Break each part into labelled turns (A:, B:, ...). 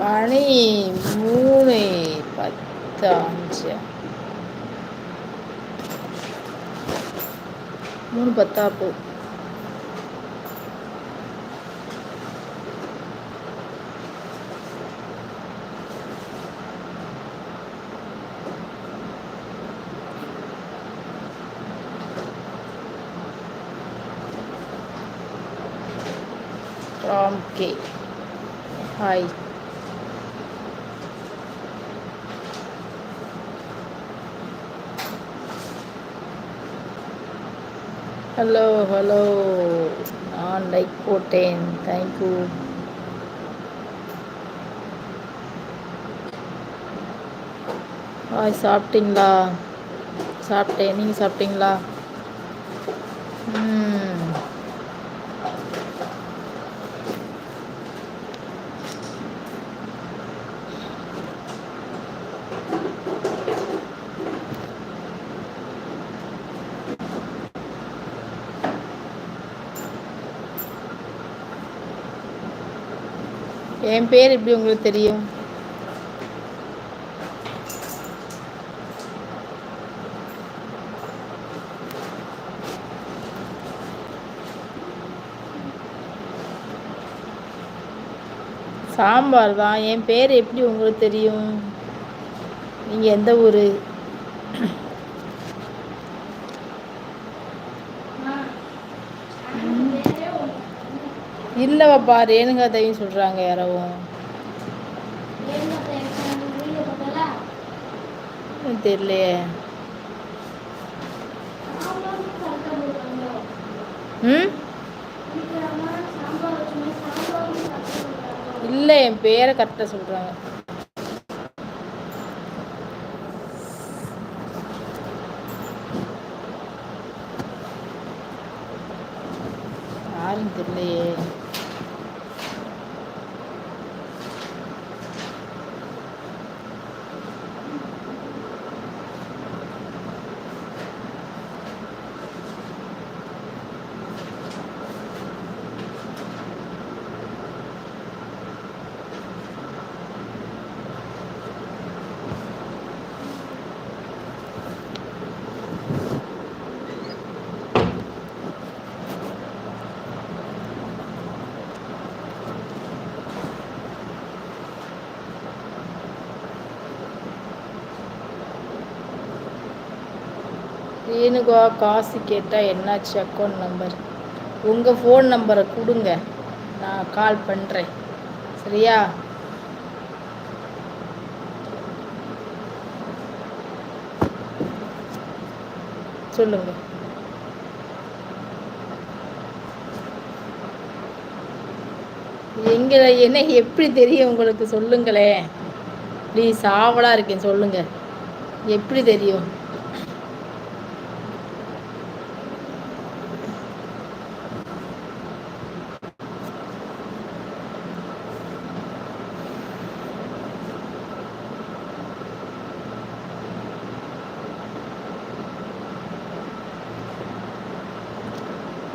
A: മണി മൂന്ന് പത്തഞ്ച് മൂന്ന് പത്താപ്പോ பத்தாப்பு Ram K hi hello hello நான் லைக் போட்டேன் தேங்க்யூ ஹாய் சாப்பிட்டீங்களா சாப்பிட்டேன் நீங்கள் சாப்பிட்டீங்களா ம் என் பேர் எப்படி உங்களுக்கு தெரியும்? சாம்பார் தான். என் பேர் எப்படி உங்களுக்கு தெரியும்? நீங்கள் எந்த ஊர்? இல்லைவாப்பா ரேணுகா தேவின்னு சொல்கிறாங்க யாரவும் தெரியலையே. ம்? இல்லை என் பேரை கரெக்டாக சொல்கிறாங்க யாருன்னு தெரியலையே. ரேணுகா காசு கேட்டால் என்னாச்சு அக்கௌண்ட் நம்பர் உங்கள் ஃபோன் நம்பரை கொடுங்க. நான் கால் பண்ணுறேன் சரியா? சொல்லுங்க. எங்களை என்ன எப்படி தெரியும் உங்களுக்கு? சொல்லுங்களேன். ப்ளீஸ் ஆவலாக இருக்கேன். சொல்லுங்கள் எப்படி தெரியும்?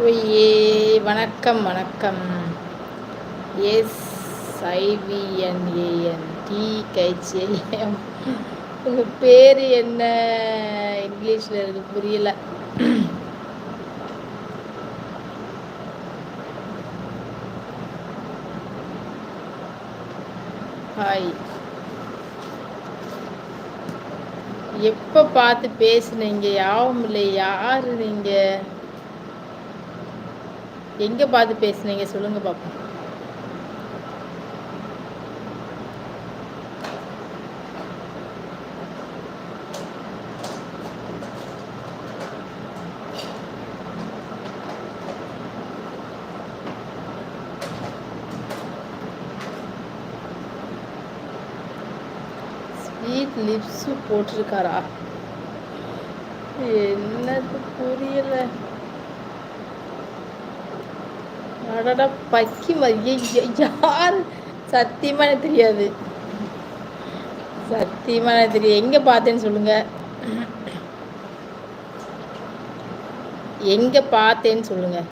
A: ஒய்யே வணக்கம் வணக்கம். எஸ் ஐவிஎன்ஏஎன் டி கைச்சிஎம் உங்கள் பேர் என்ன? இங்கிலீஷில் இருக்கு புரியல. ஹாய். எப்போ பார்த்து பேசுனீங்க? யாவும் இல்லை. யார் நீங்கள் எங்கே பார்த்து பேசுனீங்க சொல்லுங்க பாப்போம். ஸ்வீட் லிப்ஸு போட்டிருக்காரா? என்னது புரியலை. அடடா பக்கி யார்? சத்தியமான தெரியாது. சத்தியமான எனக்கு தெரியும் எங்கே பார்த்தேன்னு சொல்லுங்க. எங்கே பார்த்தேன்னு சொல்லுங்க.